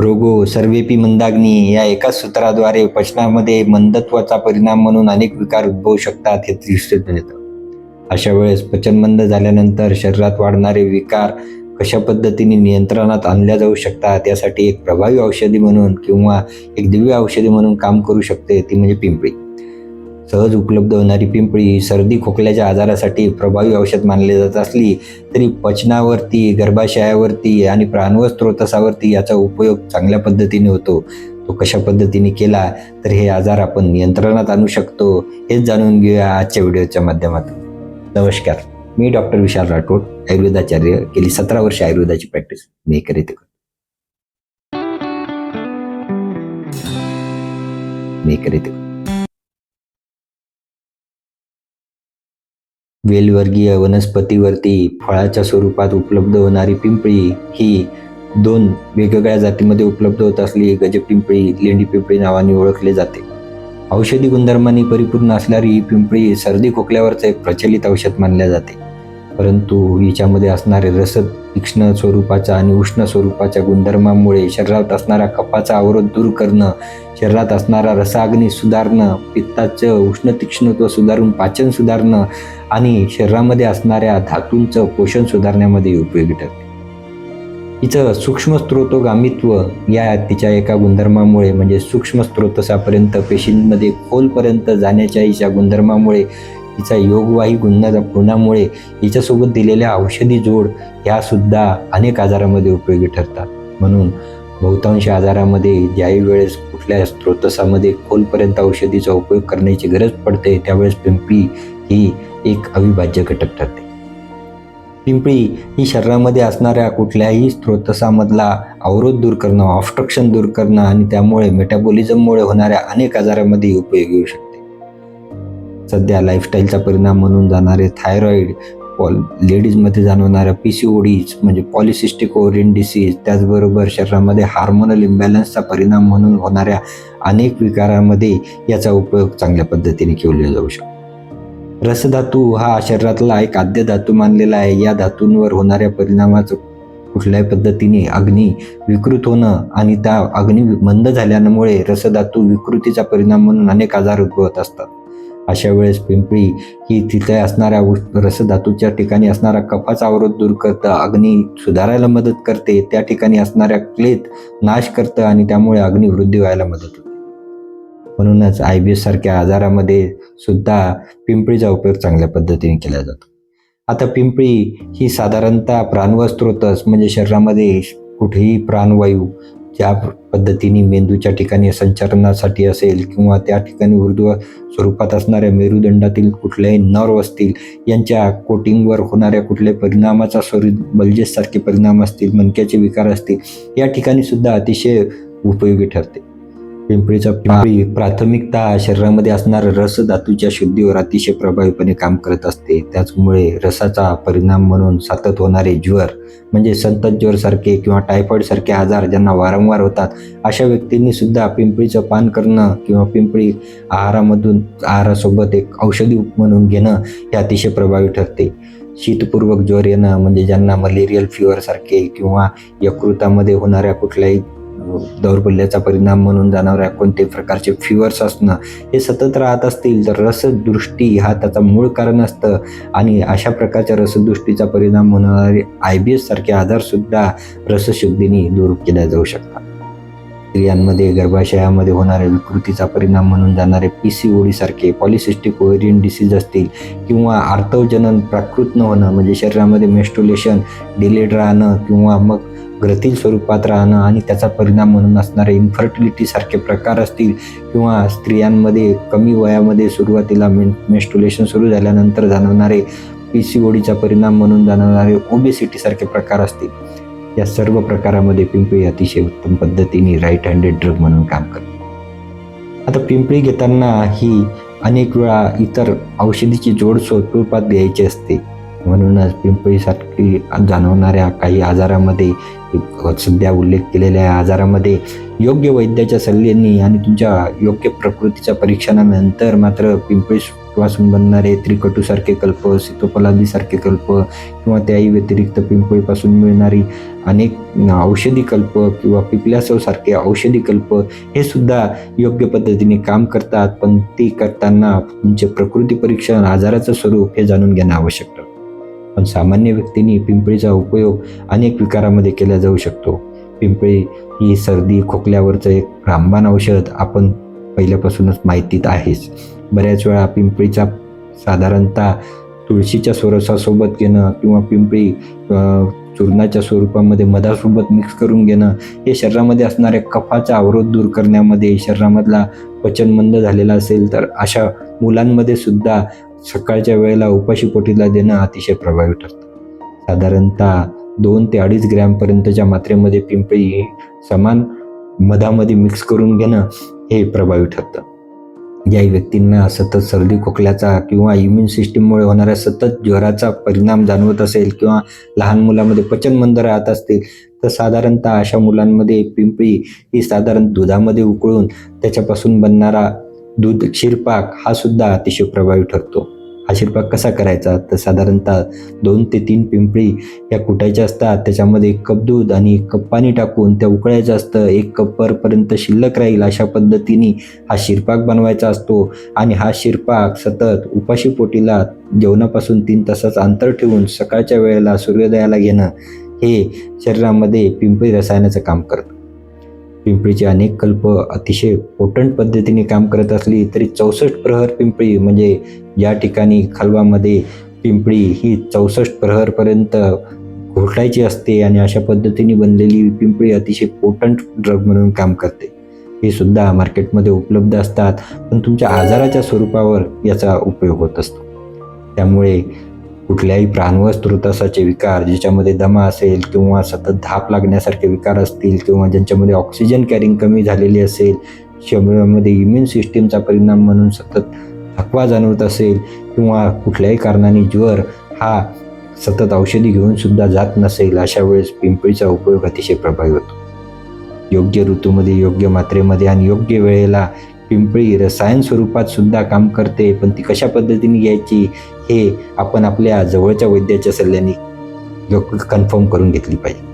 रोगो सर्वेपी मंदाग्नी या एकाच सूत्राद्वारे पचनामध्ये मंदत्वाचा परिणाम म्हणून अनेक विकार उद्भवू शकतात हे दिसून येतं. अशा वेळेस पचन मंद झाल्यानंतर शरीरात वाढणारे विकार कशा पद्धतीने नियंत्रणात आणल्या जाऊ शकतात यासाठी एक प्रभावी औषधी म्हणून किंवा एक दिव्य औषधी म्हणून काम करू शकते ती म्हणजे पिंपळी. सहज उपलब्ध होणारी पिंपळी ही सर्दी खोकल्याच्या आजारासाठी प्रभावी औषध मानले जात असली तरी पचनावरती गर्भाशयावरती आणि प्राणवस्त्रोतसावरती याचा उपयोग चांगल्या पद्धतीने होतो. तो कशा पद्धतीने केला तर हे आजार आपण नियंत्रणात आणू शकतो हेच जाणून घेऊया आजच्या व्हिडिओच्या माध्यमातून. नमस्कार मी डॉक्टर विशाल राठोड आयुर्वेदाचार्य गेली सतरा वर्ष आयुर्वेदाची प्रॅक्टिस मी करीत मी करीत वेलवर्गीय वनस्पतीवरती फळाच्या स्वरूपात उपलब्ध होणारी पिंपळी ही दोन वेगवेगळ्या जातीमध्ये उपलब्ध होत असली गजपिंपळी लेंडी पिंपळी नावाने ओळखले जाते. औषधी गुणधर्मांनी परिपूर्ण असणारी ही पिंपळी सर्दी खोकल्यावरचं एक प्रचलित औषध मानल्या जाते. परंतु हिच्यामध्ये असणारे रस तीक्ष्ण स्वरूपाच्या आणि उष्ण स्वरूपाच्या गुणधर्मामुळे शरीरात असणारा कपाचा अवरोध दूर करणं शरीरात असणारा रसाग्नी सुधारणं पित्ताचं उष्ण तीक्ष्णत्व सुधारून पाचन सुधारणं आणि शरीरामध्ये असणाऱ्या धातूंचं पोषण सुधारण्यामध्ये उपयोगी ठरते. हिचं सूक्ष्म स्त्रोतोगामित्व या तिच्या एका गुणधर्मामुळे म्हणजे सूक्ष्म स्त्रोतसापर्यंत पेशींमध्ये खोलपर्यंत जाण्याच्या हिच्या गुणधर्मामुळे हिचा योगवाही गुण गुणामुळे हिच्यासोबत दिलेल्या औषधी जोड ह्यासुद्धा अनेक आजारामध्ये उपयोगी ठरतात. म्हणून बहुतांश आजारामध्ये ज्याही वेळेस कुठल्या स्त्रोतसामध्ये खोलपर्यंत औषधीचा उपयोग करण्याची गरज पडते त्यावेळेस पिंपळी ही एक अविभाज्य घटक ठरते. पिंपळी ही शरीरामध्ये असणाऱ्या कुठल्याही स्त्रोतसामधला अवरोध दूर करणं ऑब्स्ट्रक्शन दूर करणं आणि त्यामुळे मेटाबॉलिझममुळे होणाऱ्या अनेक आजारामध्ये उपयोगी येऊ शकतो. सध्या लाईफस्टाईलचा परिणाम म्हणून जाणारे थायरॉईड पॉल लेडीजमध्ये जाणवणाऱ्या पी सी ओडीज म्हणजे पॉलिसिस्टिक ओरियन डिसीज त्याचबरोबर शरीरामध्ये हार्मोनल इम्बॅलन्सचा परिणाम म्हणून होणाऱ्या अनेक विकारांमध्ये याचा उपयोग चांगल्या पद्धतीने केला जाऊ शकतो. रसधातू हा शरीरातला एक आद्य धातू मानलेला आहे. या धातूंवर होणाऱ्या परिणामाचं कुठल्याही पद्धतीने अग्नी विकृत होणं आणि त्या अग्नी मंद झाल्यामुळे रसधातू विकृतीचा परिणाम म्हणून अनेक आजार उद्भवत असतात. अशा वेळेस पिंपळी ही तिथे असणाऱ्या रसधातूच्या ठिकाणी असणारा कफाचा अवरोध दूर करतं अग्नी सुधारायला मदत करते त्या ठिकाणी असणाऱ्या क्लेत नाश करतं आणि त्यामुळे अग्निवृद्धी व्हायला मदत होते. म्हणूनच आय बी एस सारख्या आजारामध्ये सुद्धा पिंपळीचा उपयोग चांगल्या पद्धतीने केला जातो. आता पिंपळी ही साधारणतः प्राणवस्त्रोतच म्हणजे शरीरामध्ये कुठेही प्राणवायू ज्या पद्धतीने मेंदूच्या ठिकाणी संचरणासाठी असेल किंवा त्या ठिकाणी ऊर्ध्व स्वरूपात असणाऱ्या मेरुदंडातील कुठल्याही नर्व असतील यांच्या कोटिंगवर होणाऱ्या कुठल्याही परिणामाचा स्वरूप बल्जेससारखे परिणाम असतील मनक्याचे विकार असतील या ठिकाणी सुद्धा अतिशय उपयोगी ठरते. पिंपळीचा पिंपळी प्राथमिकता शरीरामध्ये असणाऱ्या रस धातूच्या शुद्धीवर अतिशय प्रभावीपणे काम करत असते. त्याचमुळे रसाचा परिणाम म्हणून सतत होणारे ज्वर म्हणजे संतत ज्वर सारखे किंवा टायफॉइड सारखे आजार ज्यांना वारंवार होतात अशा व्यक्तींनी सुद्धा पिंपळीचं पान करणं किंवा पिंपळी आहारामधून आहारासोबत एक औषधी म्हणून घेणं हे अतिशय प्रभावी ठरते. शीतपूर्वक ज्वर येणं म्हणजे ज्यांना मलेरियल फिवर सारखे किंवा यकृतामध्ये होणाऱ्या कुठल्याही दौर्बल्याचा परिणाम म्हणून जाणाऱ्या कोणते प्रकारचे फिवर्स असणं हे सतत राहत असतील तर रसदृष्टी हा त्याचा मूळ कारण असतं. आणि अशा प्रकारच्या रसदृष्टीचा परिणाम होणारे आय बी एस सारखे आजारसुद्धा रसशुद्धीने दूर केल्या जाऊ शकतात. स्त्रियांमध्ये गर्भाशयामध्ये होणाऱ्या विकृतीचा परिणाम म्हणून जाणारे पी सी ओडीसारखे पॉलिसिस्टिक ओरियन डिसीज असतील किंवा आर्तवजनन प्राकृत न होणं म्हणजे शरीरामध्ये मेस्टोलेशन डिलेड राहणं किंवा मग ग्रतील स्वरूपात राहणं आणि त्याचा परिणाम म्हणून असणारे इन्फर्टिलिटी सारखे प्रकार असतील किंवा स्त्रियांमध्ये कमी वयामध्ये सुरुवातीला मे मेस्टुलेशन सुरू झाल्यानंतर जाणवणारे पी सी ओडीचा परिणाम म्हणून जाणवणारे ओबेसिटी सारखे प्रकार असतील. या सर्व प्रकारामध्ये पिंपळी अतिशय उत्तम पद्धतीने राईट हँडेड ड्रग म्हणून काम करते. आता पिंपळी घेताना ही अनेक वेळा इतर औषधीची जोड स्वरूपात घ्यायची असते. म्हणूनच पिंपळीसारखी जाणवणाऱ्या काही आजारामध्ये सध्या उल्लेख केलेल्या आजारामध्ये योग्य वैद्याच्या सल्ल्याने आणि तुमच्या योग्य प्रकृतीच्या परीक्षणानंतर मात्र पिंपळी पासून बनणारे त्रिकटूसारखे कल्प सितोपलादीसारखे कल्प किंवा त्याही व्यतिरिक्त पिंपळीपासून मिळणारी अनेक औषधी कल्प किंवा पिपल्यासवसारखे औषधी कल्प हे सुद्धा योग्य पद्धतीने काम करतात पण ती करताना तुमचे प्रकृती परीक्षण आजाराचं स्वरूप हे जाणून घेणं आवश्यक आहे. पण सामान्य व्यक्तींनी पिंपळीचा उपयोग अनेक विकारामध्ये केला जाऊ शकतो. पिंपळी ही सर्दी खोकल्यावरचं एक रामबाण औषध आपण पहिल्यापासूनच माहितीत आहेच. बऱ्याच वेळा पिंपळीचा साधारणतः तुळशीच्या स्वरसासोबत घेणं किंवा पिंपळी चूर्णाच्या स्वरूपामध्ये मधासोबत मिक्स करून घेणं हे शरीरामध्ये असणाऱ्या कफाचा अवरोध दूर करण्यामध्ये शरीरामधला पचन मंद झालेला असेल तर अशा मुलांमध्ये सुद्धा सकाळच्या वेळेला उपाशी पोटीला देणं अतिशय प्रभावी ठरतं. साधारणतः दोन ते अडीच ग्रॅमपर्यंतच्या मात्रेमध्ये पिंपळी समान मधामध्ये मिक्स करून घेणं हे प्रभावी ठरतं. ज्या व्यक्तींना सतत सर्दी खोकल्याचा किंवा इम्युन सिस्टीममुळे होणाऱ्या सतत ज्वराचा परिणाम जाणवत असेल किंवा लहान मुलामध्ये पचनमंद राहत असतील तर साधारणतः अशा मुलांमध्ये पिंपळी ही साधारण दुधामध्ये उकळून त्याच्यापासून बनणारा दूध क्षीरपाक हा सुद्धा अतिशय प्रभावी ठरतो. हा शिरपाक कसा करायचा? तर साधारणतः दोन ते तीन पिंपळी या कुटायच्या असतात. त्याच्यामध्ये एक कप दूध आणि एक कप पाणी टाकून त्या उकळायचं असतं. एक कपवरपर्यंत शिल्लक राहील अशा पद्धतीने हा शिरपाक बनवायचा असतो. आणि हा शिरपाक सतत उपाशी पोटीला जेवणापासून तीन तासाचं अंतर ठेवून सकाळच्या वेळेला सूर्योदयाला घेणं हे शरीरामध्ये पिंपळी रसायनाचं काम करतं. पिंपळीचे अनेक कल्प अतिशय पोटंट पद्धतीने काम करत असली तरी चौसष्ट प्रहर पिंपळी म्हणजे या ठिकाणी खलवामध्ये पिंपळी ही चौसष्ट प्रहरपर्यंत घोटायची असते आणि अशा पद्धतीने बनलेली पिंपळी अतिशय पोटंट ड्रग म्हणून काम करते. हे सुद्धा मार्केटमध्ये उपलब्ध असतात पण तुमच्या आजाराच्या स्वरूपावर याचा उपयोग होत असतो. त्यामुळे कुठल्याही प्राणवय स्त्रोतासाचे विकार ज्याच्यामध्ये दमा असेल किंवा सतत धाप लागण्यासारखे विकार असतील किंवा ज्यांच्यामध्ये ऑक्सिजन कॅरिंग कमी झालेली असेल शरीरामध्ये इम्युन सिस्टीमचा परिणाम म्हणून सतत थकवा जाणवत असेल किंवा कुठल्याही कारणाने ज्वर हा सतत औषधी घेऊन सुद्धा जात नसेल अशा वेळेस पिंपळीचा उपयोग अतिशय प्रभावी होतो. योग्य ऋतूमध्ये योग्य मात्रेमध्ये आणि योग्य वेळेला पिंपळी रसायन स्वरूपात सुद्धा काम करते पण ती कशा पद्धतीने घ्यायची हे आपण आपल्या जवळच्या वैद्याच्या सल्ल्याने कन्फर्म करून घेतली पाहिजे.